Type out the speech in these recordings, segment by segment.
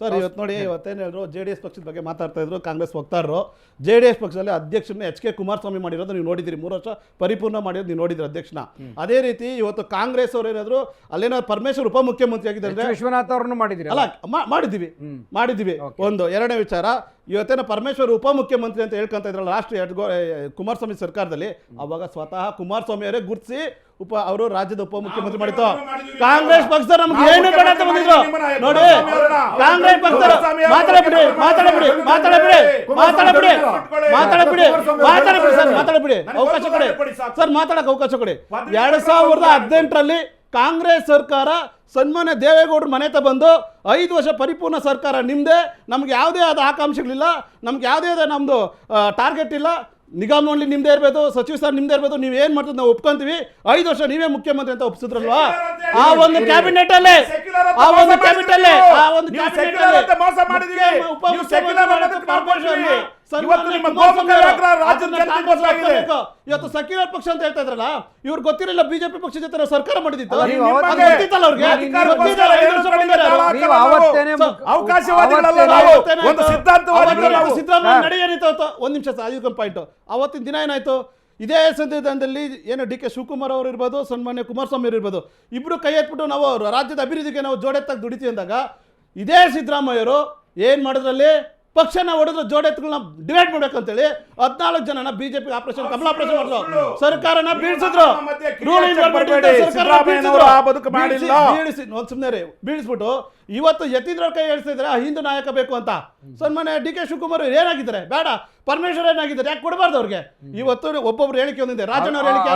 Sir ಇವತ್ತು ನೋಡಿ ಇವತ್ತೇನು ಹೇಳಿದ್ರು ಜೆ ಡಿ ಎಸ್ ಪಕ್ಷದ ಬಗ್ಗೆ ಮಾತಾಡ್ತಾ ಇದ್ರು ಕಾಂಗ್ರೆಸ್ ವಕ್ತಾರರು. ಜೆ ಡಿ ಎಸ್ ಪಕ್ಷದಲ್ಲಿ ಅಧ್ಯಕ್ಷನ ಎಚ್ ಕೆ ಕುಮಾರಸ್ವಾಮಿ ಮಾಡಿರೋದು ನೀವು ನೋಡಿದಿರಿ ಮೂರು ವರ್ಷ ಪರಿಪೂರ್ಣ ಮಾಡಿರೋದು ನೀವು ನೋಡಿದ್ರಿ ಅಧ್ಯಕ್ಷನ. ಅದೇ ರೀತಿ ಇವತ್ತು ಕಾಂಗ್ರೆಸ್ ಅವ್ರು ಏನಾದ್ರು ಅಲ್ಲೇನೋ ಪರಮೇಶ್ವರ್ ಉಪಮುಖ್ಯಮಂತ್ರಿ ಆಗಿದ್ದಾರೆ. ವಿಶ್ವನಾಥ್ ಅವರನ್ನು ಮಾಡಿದ್ರಿ ಅಲ್ಲ? ಮಾಡಿದ್ದೀವಿ. ಮಾಡಿದ್ದೀವಿ. ಒಂದು ಎರಡನೇ ವಿಚಾರ ಇವತ್ತೇನ ಪರಮೇಶ್ವರ್ ಉಪಮುಖ್ಯಮಂತ್ರಿ ಅಂತ ಹೇಳ್ಕೊಂತ ಇದ್ರಲ್ಲ ರಾಷ್ಟ್ರೀಯ ಕುಮಾರಸ್ವಾಮಿ ಸರ್ಕಾರದಲ್ಲಿ ಅವಾಗ ಸ್ವತಃ ಕುಮಾರಸ್ವಾಮಿ ಅವರೇ ಗುರುತಿಸಿ ಉಪ ಅವರು ರಾಜ್ಯದ ಉಪಮುಖ್ಯಮಂತ್ರಿ ಮಾಡಿತ್ತು ಕಾಂಗ್ರೆಸ್ ಪಕ್ಷ ನಮ್ಗೆ ಏನು ಬೇಡ ಅಂತ ಬಂದಿದ್ರು. ನೋಡಿ ಕಾಂಗ್ರೆಸ್ ಪಕ್ಷ ಮಾತಾಡಬಿಡಿ ಮಾತಾಡಬಿಡಿ ಮಾತಾಡಬಿಡಿ ಮಾತಾಡಬಿಡಿ ಮಾತಾಡಬಿಡಿ ಮಾತಾಡಬಿಡಿ ಸರ್ ಮಾತಾಡಬಿಡಿ ಅವಕಾಶ ಕೊಡಿ. ಸರ್ ಮಾತಾಡಕ್ಕೆ ಅವಕಾಶ ಕೊಡಿ. ಎರಡ್ ಸಾವಿರದ ಹದಿನೆಂಟರಲ್ಲಿ ಕಾಂಗ್ರೆಸ್ ಸರ್ಕಾರ ಸನ್ಮಾನ್ಯ ದೇವೇಗೌಡರ ಮನೆ ಬಂದು ಐದು ವರ್ಷ ಪರಿಪೂರ್ಣ ಸರ್ಕಾರ ನಿಮ್ಮದೇ ನಮ್ಗೆ ಯಾವುದೇ ಆದ ಆಕಾಂಕ್ಷೆಗಳಿಲ್ಲ ನಮ್ಗೆ ಯಾವುದೇ ಆದ ನಮ್ಮದು ಟಾರ್ಗೆಟ್ ಇಲ್ಲ. ನಿಗಮ ಮಂಡಳಿ ನಿಮ್ಮದೇ ಇರಬೇಕು ಸಚಿವ ಸ್ಥಾನ ನಿಮ್ಮದೇ ಇರಬೇಕು ನೀವು ಏನು ಮಾಡ್ತೀವಿ ನಾವು ಒಪ್ಕೊಂತೀವಿ. ಐದು ವರ್ಷ ನೀವೇ ಮುಖ್ಯಮಂತ್ರಿ ಅಂತ ಒಪ್ಪಿಸಿದ್ರಲ್ವಾ ಆ ಒಂದು ಕ್ಯಾಬಿನೆಟ್ ಅಲ್ಲೇ ಆ ಒಂದು ಕ್ಯಾಬಿನೆಟ್ ಅಲ್ಲೇ ಆ ಒಂದು ಕ್ಯಾಬಿನೆಟ್ ಅಲ್ಲೇ. ಉಪ ಇವತ್ತು ಸೆಕ್ಯುಲರ್ ಪಕ್ಷ ಅಂತ ಹೇಳ್ತಾ ಇದ್ರಲ್ಲ ಇವ್ರು ಗೊತ್ತಿರಲಿಲ್ಲ ಬಿಜೆಪಿ ಪಕ್ಷ ಜೊತೆ ಸರ್ಕಾರ. ಅವತ್ತೇನಾಯ್ತು? ಒಂದು ನಿಮಿಷ ಪಾಯಿಂಟ್ ಅವತ್ತಿನ ದಿನ ಏನಾಯ್ತು? ಇದೇ ಸಂದರ್ಭದಲ್ಲಿ ಏನು ಡಿ ಕೆ ಶಿವಕುಮಾರ್ ಅವರು ಇರ್ಬೋದು ಸನ್ಮಾನ್ಯ ಕುಮಾರಸ್ವಾಮಿ ಅವರು ಇರ್ಬೋದು ಇಬ್ರು ಕೈ ಎತ್ಬಿಟ್ಟು ನಾವು ರಾಜ್ಯದ ಅಭಿವೃದ್ಧಿಗೆ ನಾವು ಜೋಡೆತ್ತಾಗಿ ದುಡಿತೀವಿ ಅಂದಾಗ ಇದೇ ಸಿದ್ದರಾಮಯ್ಯರು ಏನ್ ಮಾಡಿದ್ರಲ್ಲಿ? ಪಕ್ಷನ ಹೊಡೆದು ಜೋಡೆತ್ಗಳನ್ನ ಡಿವೈಡ್ ಮಾಡ್ಬೇಕಂತೇಳಿ ಹದಿನಾಲ್ಕು ಜನನ ಬಿಜೆಪಿ ಆಪರೇಷನ್ ಕಮಲ ಆಪರೇಷನ್ ಮಾಡಿದ್ರು ಸರ್ಕಾರನ ಬೀಳ್ಸಿದ್ರು. ಸುಮ್ಮನೆ ರೀ ಬೀಳಿಸ್ಬಿಟ್ಟು ಇವತ್ತು ಯತೀಂದ್ರ ಕೈ ಹೇಳ್ತಾ ಇದ್ರೆ ಹಿಂದೂ ನಾಯಕ ಬೇಕು ಅಂತ. ಸನ್ಮಾನ್ಯ ಡಿ ಕೆ ಶಿವಕುಮಾರ್ ಅವ್ರು ಏನಾಗಿದ್ದಾರೆ? ಬೇಡ. ಪರಮೇಶ್ವರ್ ಏನಾಗಿದ್ದಾರೆ? ಯಾಕೆ ಕೊಡಬಾರ್ದು ಅವ್ರಿಗೆ? ಇವತ್ತು ಒಬ್ಬೊಬ್ರು ಹೇಳಿಕೆ ಒಂದಿದೆ. ರಾಜಣ್ಣ ಅವ್ರ ಹೇಳಿಕೆ.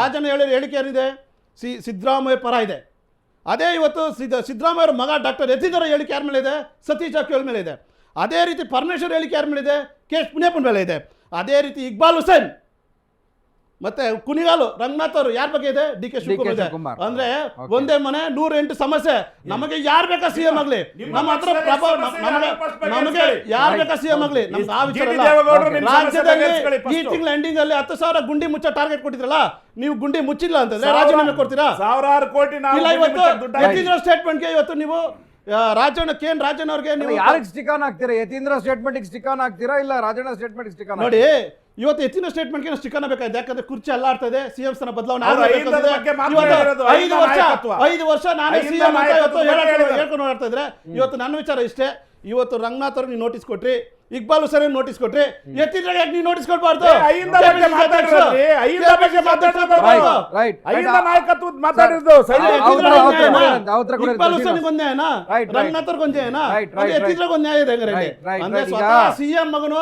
ರಾಜಣ್ಣ ಹೇಳಿದ ಹೇಳಿಕೆ ಏನಿದೆ? ಸಿ ಸಿದ್ದರಾಮಯ್ಯ ಪರ ಇದೆ. ಅದೇ ಇವತ್ತು ಸಿದ್ದ ಸಿದ್ದರಾಮಯ್ಯ ಅವ್ರ ಮಗ ಡಾಕ್ಟರ್ ಯತೀಂದ್ರ ಹೇಳಿಕೆ ಯಾರ ಮೇಲೆ ಇದೆ ಸತೀಶ್ ಜಾರಕಿಹೊಳಿ ಮೇಲೆ ಇದೆ ಅದೇ ರೀತಿ ಪರಮೇಶ್ವರ್ ಹೇಳಿಕೆ ಯಾರ ಮೇಲೆ ಇದೆ ಕೆ ಎಸ್ ಪುಣ್ಯಪ್ಪನ ಮೇಲೆ ಇದೆ. ಅದೇ ರೀತಿ ಇಕ್ಬಾಲ್ ಹುಸೇನ್ ಮತ್ತೆ ಕುನಿಗಾಲು ರಂಗನಾಥ್ ಅವರು ಯಾರ ಬಗ್ಗೆ ಇದೆ? D K Shivakumar. ಅಂದ್ರೆ ಒಂದೇ ಮನೆ ನೂರ ಎಂಟು ಸಮಸ್ಯೆ. ನಮಗೆ ಯಾರ್ ಬೇಕಾ ಸಿಎಂ ಆಗ್ಲಿ? ನಿಮ್ಮ ಹತ್ರ ನಮಗೆ ಯಾರ ಬೇಕಾ ಸಿಎಂ ಆಗ್ಲಿ? ನಮ್ಗೆ ಆ ವಿಚಾರ ರಾಜ್ಯದಲ್ಲಿ ಈ ತಿಂಗಳ ಎಂಡಿಂಗ್ ಅಲ್ಲಿ ಹತ್ತು ಸಾವಿರ ಗುಂಡಿ ಮುಚ್ಚ ಟಾರ್ಗೆಟ್ ಕೊಟ್ಟಿದ್ರಲ್ಲ ನೀವು ಗುಂಡಿ ಮುಚ್ಚಿಲ್ಲ ಅಂತಂದ್ರೆ ರಾಜೀನಾಮೆ ಕೊಡ್ತೀರಾ? ಸಾವಿರಾರು ಕೋಟಿ ಸ್ಟೇಟ್ಮೆಂಟ್ಗೆ ಇವತ್ತು ನೀವು ರಾಜಣ್ಣ ಕೆ ಎನ್ ರಾಜಣ್ಣ ಅವ್ರಿಗೆ ನೀವು ಯಾರಿಗೆ ಸ್ಟಿಕ್ ಆನ್ ಹಾಕ್ತೀರಾ? ಯತೀಂದ್ರ ಸ್ಟೇಟ್ಮೆಂಟ್ ಸ್ಟಿಕ್ ಆನ್ ಹಾಕ್ತೀರಾ? ಇಲ್ಲ ರಾಜಣ್ಣ ಸ್ಟೇಟ್ಮೆಂಟ್ ಸ್ಟಿಕ್ ಆನ್ ನೋಡಿ ಇವತ್ತು ಎತ್ತಿನ ಸ್ಟೇಟ್ಮೆಂಟ್ಗೆ ಸ್ಟಿಕ್ಕನ ಬೇಕಾಗಿದೆ. ಯಾಕಂದ್ರೆ ಕುರ್ಚಿ ಅಲ್ಲಾಡ್ತಾ ಇದೆ ಸಿಎಂ ಸ್ಥಾನ ಬದಲಾವಣೆ ಐದು ವರ್ಷ. ಐದು ವರ್ಷ ನಾನೇ ಸಿಎಂ ಹೇಳ್ಕೊಂಡು ಓಡಾಡ್ತಾ ಇದ್ರೆ ಇವತ್ತು ನನ್ನ ವಿಚಾರ ಇಷ್ಟೇ. ಇವತ್ತು ರಂಗನಾಥ್ ಅವ್ರಿಗೆ ನೀವು ನೋಟಿಸ್ ಕೊಟ್ರಿ. ಇಕ್ಬಾಲ್ ಹುಸೇನ್ ನೋಟಿಸ್ ಕೊಟ್ರಿ? ಎತ್ತಿದ್ರೆ ಯಾಕೆ ನೀವು ನೋಟಿಸ್ ಕೊಡ್ಬಾರ್ದು? ಐಯಿಂದ ಬಗ್ಗೆ ಮಾತಾಡಿರೋದ್ರಿ, ಐಯಿಂದ ಬಗ್ಗೆ ಮಾತಾಡಿರೋದು ರೈಟ್. ಐಯಿಂದ ನಾಯಕತ್ವದ ಮಾತಾಡಿರೋದು ಇಕ್ಬಾಲ್ ಹುಸೇನ್ ಒಂದ್ ನ್ಯಾಯನಾ? ಒಂದ್ ನ್ಯಾಯನಾ? ಎತ್ತಿದ್ರೆ ಒಂದ್ ನ್ಯಾಯ ಇದೆ ಹಂಗಾರೆ ಅಂದ್ರೆ ಸ್ವತಃ ಸಿಎಂ ಮಗನು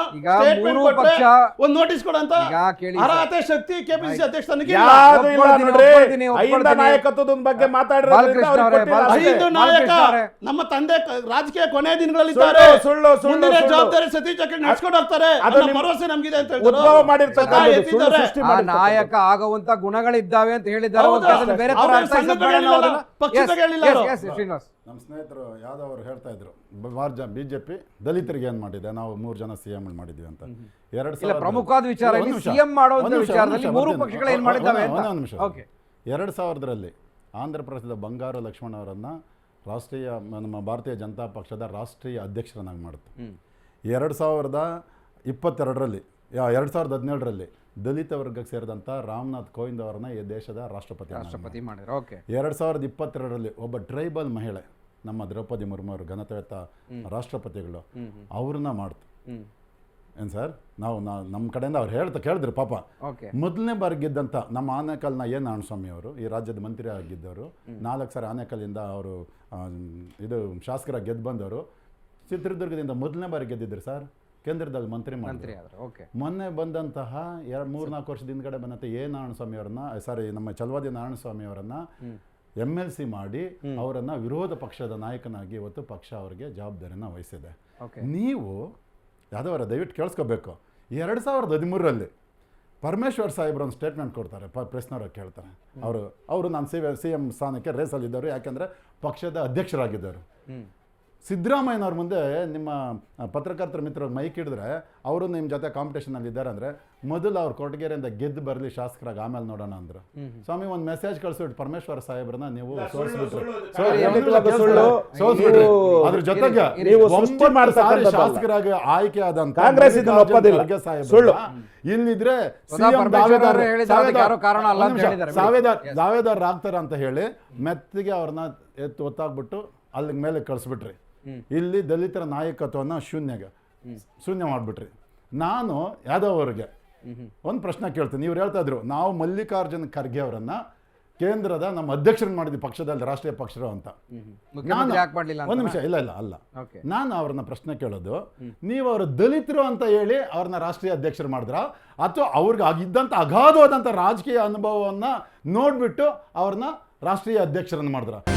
ಕೊಟ್ರೆ ಒಂದ್ ನೋಟಿಸ್ ಕೊಡಂತ. ಅರ್ಹತೆ ಶಕ್ತಿ ಕೆಪಿಸಿಸಿ ಅಧ್ಯಕ್ಷ ಇಲ್ಲ. ನೋಡ್ರಿ. ನಾಯಕತ್ವದ ಬಗ್ಗೆ ಮಾತಾಡಿರೋದ್ರಿಂದ ಅಷ್ಟೇ. ಐದು ನಾಯಕ ನಮ್ಮ ತಂದೆ ರಾಜಕೀಯ ಕೊನೆಯ ದಿನಗಳಲ್ಲಿದ್ದಾರೆ ಸುಳ್ಳು, ಸುಳ್ಳು, ಸುಳ್ಳು, ಮುಂದಿನ ಸುಳ್ಳು. ಜವಾಬ್ದಾರಿ ಸತೀಶ್ ಜಾರಕಿಹೊಳಿ ನಡ್ಸ್ಕೊಂಡು ಹೋಗ್ತಾರೆ. ಭರವಸೆ ನಮ್ಗಿದೆ ಅಂತ ಉದ್ಭವ ಮಾಡಿರ್ತಾರೆ ನಾಯಕ ಆಗುವಂತ ಗುಣಗಳಿದ್ದಾವೆ ಅಂತ ಹೇಳಿದ್ದಾರೆ. ಅದನ್ನ ಬೇರೆ ಶ್ರೀನಿವಾಸ್. ನಮ್ಮ ಸ್ನೇಹಿತರು ಯಾವ್ದೋ ಅವ್ರು ಹೇಳ್ತಾ ಇದ್ರು ಬಿಜೆಪಿ ಜ ಬಿ ಜೆ ಪಿ ದಲಿತರಿಗೆ ಏನ್ ಮಾಡಿದೆ? ನಾವು ಮೂರು ಜನ ಸಿ ಎಂ ಮಾಡಿದ್ವಿ ಅಂತ. ಎರಡ್ ಸಾವಿರ ಪ್ರಮುಖವಾದ ವಿಚಾರ ಎರಡ್ ಸಿಎಂ ಮಾಡುವಂತ ವಿಚಾರದಲ್ಲಿ ಮೂರು ಪಕ್ಷಗಳು ಏನ್ ಮಾಡಿದ್ದಾವೆ ಅಂತ? ಒಂದು ನಿಮಿಷ. ಓಕೆ ಎರಡು ಸಾವಿರದಲ್ಲಿ ಆಂಧ್ರ ಪ್ರದೇಶದ ಬಂಗಾರು ಲಕ್ಷ್ಮಣ್ ಅವರನ್ನ ರಾಷ್ಟ್ರೀಯ ನಮ್ಮ ಭಾರತೀಯ ಜನತಾ ಪಕ್ಷದ ರಾಷ್ಟ್ರೀಯ ಅಧ್ಯಕ್ಷರನ್ನಾಗಿ ಮಾಡುತ್ತೆ ಎರಡು ಸಾವಿರದ ಇಪ್ಪತ್ತೆರಡರಲ್ಲಿ ಎರಡು ಸಾವಿರದ ಹದಿನೇಳರಲ್ಲಿ ದಲಿತ ವರ್ಗಕ್ಕೆ ಸೇರಿದಂಥ ರಾಮನಾಥ್ ಕೋವಿಂದ್ ಅವರನ್ನ ಈ ದೇಶದ ರಾಷ್ಟ್ರಪತಿ ರಾಷ್ಟ್ರಪತಿ ಮಾಡಿದ್ರು ಓಕೆ. ಎರಡು ಸಾವಿರದ ಇಪ್ಪತ್ತೆರಡರಲ್ಲಿ ಒಬ್ಬ ಟ್ರೈಬಲ್ ಮಹಿಳೆ ನಮ್ಮ ದ್ರೌಪದಿ ಮುರ್ಮು ಅವರು ಘನತೆಯುತ ರಾಷ್ಟ್ರಪತಿಗಳು ಅವ್ರನ್ನ ಮಾಡ್ತು. ಏನು ಸರ್? ನಾವು ನಾ- ನಮ್ಮ ಕಡೆಯಿಂದ ಅವ್ರು ಹೇಳ್ತಾ ಕೇಳಿದ್ರು ಪಾಪ. ಮೊದಲನೇ ಬಾರಿ ಗೆದ್ದಂಥ ನಮ್ಮ ಆನೇಕಲ್ನ ಏ ನಾರಾಯಣಸ್ವಾಮಿ ಅವರು ಈ ರಾಜ್ಯದ ಮಂತ್ರಿ ಆಗಿದ್ದವರು ನಾಲ್ಕು ಸಾರಿ ಆನೇಕಲ್ಲಿಂದ ಅವರು ಇದು ಶಾಸಕರಾಗಿ ಗೆದ್ದು ಬಂದವರು ಚಿತ್ರದುರ್ಗದಿಂದ ಮೊದಲನೇ ಬಾರಿ ಗೆದ್ದಿದ್ರು ಸರ್ ಕೇಂದ್ರದಲ್ಲಿ ಮಂತ್ರಿ ಮಂತ್ರಿ ಮಾಡಿದ್ರು ಆದ್ರು ಓಕೆ ಮೊನ್ನೆ ಬಂದಂತಹ ಎರಡು ಮೂರ್ನಾಲ್ಕು ವರ್ಷದ ಹಿಂದ್ಗಡೆ ಬಂದಂಥ ಎ ನಾರಾಯಣಸ್ವಾಮಿ ಅವರನ್ನ ಸಾರಿ ನಮ್ಮ ಚಲವಾದಿ ನಾರಾಯಣಸ್ವಾಮಿ ಅವರನ್ನ ಎಂ ಎಲ್ ಸಿ ಮಾಡಿ ಅವರನ್ನ ವಿರೋಧ ಪಕ್ಷದ ನಾಯಕನಾಗಿ ಇವತ್ತು ಪಕ್ಷ ಅವರಿಗೆ ಜವಾಬ್ದಾರಿನ ವಹಿಸಿದೆ. ಓಕೆ ನೀವು ಯಾದವರ ದಯವಿಟ್ಟು ಕೇಳಿಸ್ಕೋಬೇಕು. ಎರಡು ಸಾವಿರದ ಹದಿಮೂರರಲ್ಲಿ ಪರಮೇಶ್ವರ್ ಸಾಹೇಬ್ರು ಒಂದು ಸ್ಟೇಟ್ಮೆಂಟ್ ಕೊಡ್ತಾರೆ ಪ ಪ್ರೆಸ್ನವ್ರು ಕೇಳ್ತಾರೆ. ಅವರು ಅವರು ನಾನು ಸಿ ಸಿ ಎಂ ಸ್ಥಾನಕ್ಕೆ ರೇಸಲ್ಲಿದ್ದರು ಯಾಕೆಂದರೆ ಪಕ್ಷದ ಅಧ್ಯಕ್ಷರಾಗಿದ್ದರು ಸಿದ್ದರಾಮಯ್ಯನವ್ರ ಮುಂದೆ ನಿಮ್ಮ ಪತ್ರಕರ್ತರ ಮಿತ್ರ ಮೈಕ್ ಹಿಡಿದ್ರೆ ಅವರು ನಿಮ್ಮ ಜೊತೆ ಕಾಂಪಿಟೇಷನಲ್ಲಿ ಇದ್ದಾರೆ ಅಂದರೆ ಮೊದಲು ಅವ್ರು ಕೊರಟಗೆರೆಯಿಂದ ಗೆದ್ದು ಬರಲಿ ಶಾಸಕರಾಗಿ ಆಮೇಲೆ ನೋಡೋಣ ಅಂದ್ರು. ಸ್ವಾಮಿ ಒಂದು ಮೆಸೇಜ್ ಕಳಿಸ್ಬಿಟ್ಟು ಪರಮೇಶ್ವರ ಸಾಹೇಬ್ರನ್ನ ನೀವು ನೀವು- ಅದ್ರ ಜೊತೆಗೆ. ಶಾಸಕರಾಗಿ ಆಯ್ಕೆ ಆದಂತ. ಸುಳ್ಳು. ಇಲ್ಲಿದ್ರೆ ದಾವೇದಾರ್ ಆಗ್ತಾರೆ ಅಂತ ಹೇಳಿ ಮೆತ್ತಿಗೆ ಅವ್ರನ್ನ ಎತ್ತು ಒತ್ತಾಗ್ಬಿಟ್ಟು ಅಲ್ಲಿಗೆ ಮೇಲೆ ಕಳಿಸ್ಬಿಟ್ರಿ. ಇಲ್ಲಿ ದಲಿತರ ನಾಯಕತ್ವನ ಶೂನ್ಯಗೆ. ಶೂನ್ಯ ಮಾಡಿಬಿಟ್ರಿ. ನಾನು ಯಾದವ್ ಅವ್ರಿಗೆ ಒಂದು ಪ್ರಶ್ನೆ ಕೇಳ್ತೀನಿ. ಇವ್ರು ಹೇಳ್ತಾ ಇದ್ರು ನಾವು ಮಲ್ಲಿಕಾರ್ಜುನ್ ಖರ್ಗೆ ಅವರನ್ನ ಕೇಂದ್ರದ ನಮ್ಮ ಅಧ್ಯಕ್ಷರನ್ನ ಮಾಡಿದ್ವಿ ಪಕ್ಷದಲ್ಲಿ ರಾಷ್ಟ್ರೀಯ ಪಕ್ಷರು ಅಂತ. ಒಂದು ನಿಮಿಷ ಇಲ್ಲ ಇಲ್ಲ ಅಲ್ಲ. ನಾನು ಅವ್ರನ್ನ ಪ್ರಶ್ನೆ ಕೇಳೋದು ನೀವು ಅವರು ದಲಿತರು ಅಂತ ಹೇಳಿ ಅವ್ರನ್ನ ರಾಷ್ಟ್ರೀಯ ಅಧ್ಯಕ್ಷರು ಮಾಡಿದ್ರ? ಅಥವಾ ಅವ್ರಿಗೆ ಆಗಿದ್ದಂಥ ಅಗಾಧವಾದಂಥ ರಾಜಕೀಯ ಅನುಭವವನ್ನ ನೋಡ್ಬಿಟ್ಟು ಅವ್ರನ್ನ ರಾಷ್ಟ್ರೀಯ ಅಧ್ಯಕ್ಷರನ್ನು ಮಾಡಿದ್ರ?